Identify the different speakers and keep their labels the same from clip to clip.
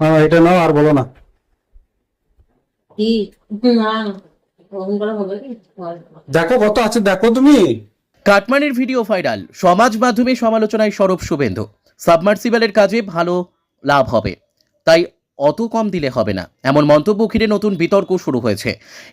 Speaker 1: হ্যাঁ এটা নাও আর বলো না? দেখো কত আছে দেখো তুমি।
Speaker 2: কাটমানির ভিডিও ভাইরাল। সমাজ মাধ্যমে সমালোচনায় সরব শুভেন্দু। সাবমার্সিবলের কাজে ভালো লাভ হবে। তাই অত কম দিলে হবে না। এমন মন্তব্য ঘিরে নতুন বিতর্ক শুরু হয়েছে।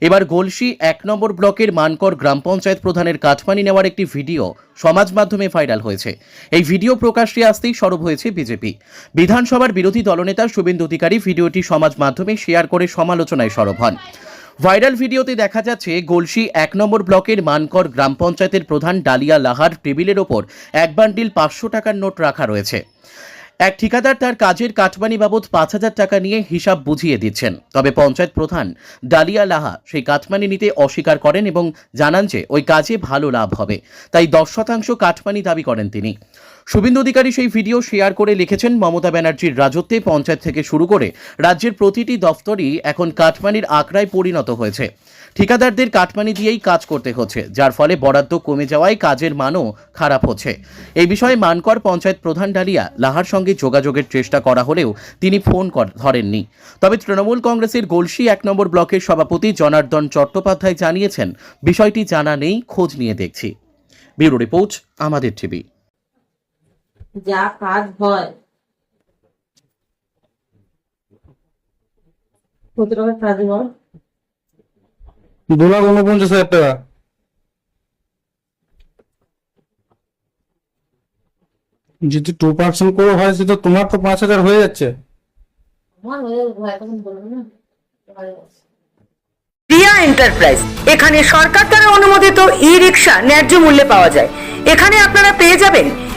Speaker 2: এবার গলসি এক নম্বর ব্লকের মানকর গ্রাম পঞ্চায়েত প্রধানের কাটমানি নেওয়ার একটি ভিডিও সমাজ মাধ্যমে ভাইরাল হয়েছে। এই ভিডিও প্রকাশ্যে আসতেই সরব হয়েছে বিজেপি। বিধানসভার বিরোধী দলনেতা শুভেন্দু অধিকারী ভিডিওটি সমাজ মাধ্যমে শেয়ার করে সমালোচনায় সরব হন। ভাইরাল ভিডিওতে দেখা যাচ্ছে, গলসি এক নম্বর ব্লকের মানকর গ্রাম পঞ্চায়েতের প্রধান ডালিয়া লাহার টেবিলের ওপর এক বান্ডিল পাঁচশো টাকার নোট রাখা রয়েছে। এক ঠিকাদার তার কাজের কাটমানি বাবদ পাঁচ হাজার টাকা নিয়ে হিসাব বুঝিয়ে দিচ্ছেন। তবে পঞ্চায়েত প্রধান ডালিয়া লাহা সেই কাটমানি নিতে অস্বীকার করেন এবং জানান যে ওই কাজে ভালো লাভ হবে। তাই দশ শতাংশ কাটমানি দাবি করেন তিনি। শুভেন্দু অধিকারী সেই ভিডিও শেয়ার করে লিখেছেন মমতা ব্যানার্জির রাজত্বে পঞ্চায়েত থেকে শুরু করে রাজ্যের প্রতিটি দফতরই এখন কাটমানির আঁকড়ায় পরিণত হয়েছে। ঠিকাদারদের কাটমানি দিয়েই কাজ করতে হচ্ছে, যার ফলে বরাদ্দ কমে যাওয়ায় কাজের মানও খারাপ হচ্ছে। এই বিষয়ে মানকর পঞ্চায়েত প্রধান ডালিয়া লাহার সঙ্গে যোগাযোগের চেষ্টা করা হলেও তিনি ফোন ধরেননি। তবে তৃণমূল কংগ্রেসের গলসি এক নম্বর ব্লকের সভাপতি জনার্দন চট্টোপাধ্যায় জানিয়েছেন, বিষয়টি জানা নেই, খোঁজ নিয়ে দেখছি। ব্যুরো রিপোর্ট, আমাদের টিভি।
Speaker 3: যা কাজ হয়। কত টাকা কাজ হয়?
Speaker 1: দু লাখ উনপঞ্চাশ হাজার টাকা। যদি টু পার্সেন্ট করে হয় সেটা তোমার তো পাঁচ হাজার হয়ে যাচ্ছে।
Speaker 3: হয়ে।
Speaker 4: রিয়া এন্টারপ্রাইজ এখানে সরকার দ্বারা অনুমোদিত ই রিক্সা ন্যায্য মূল্যে পাওয়া যায়। এখানে আপনারা পেয়ে যাবেন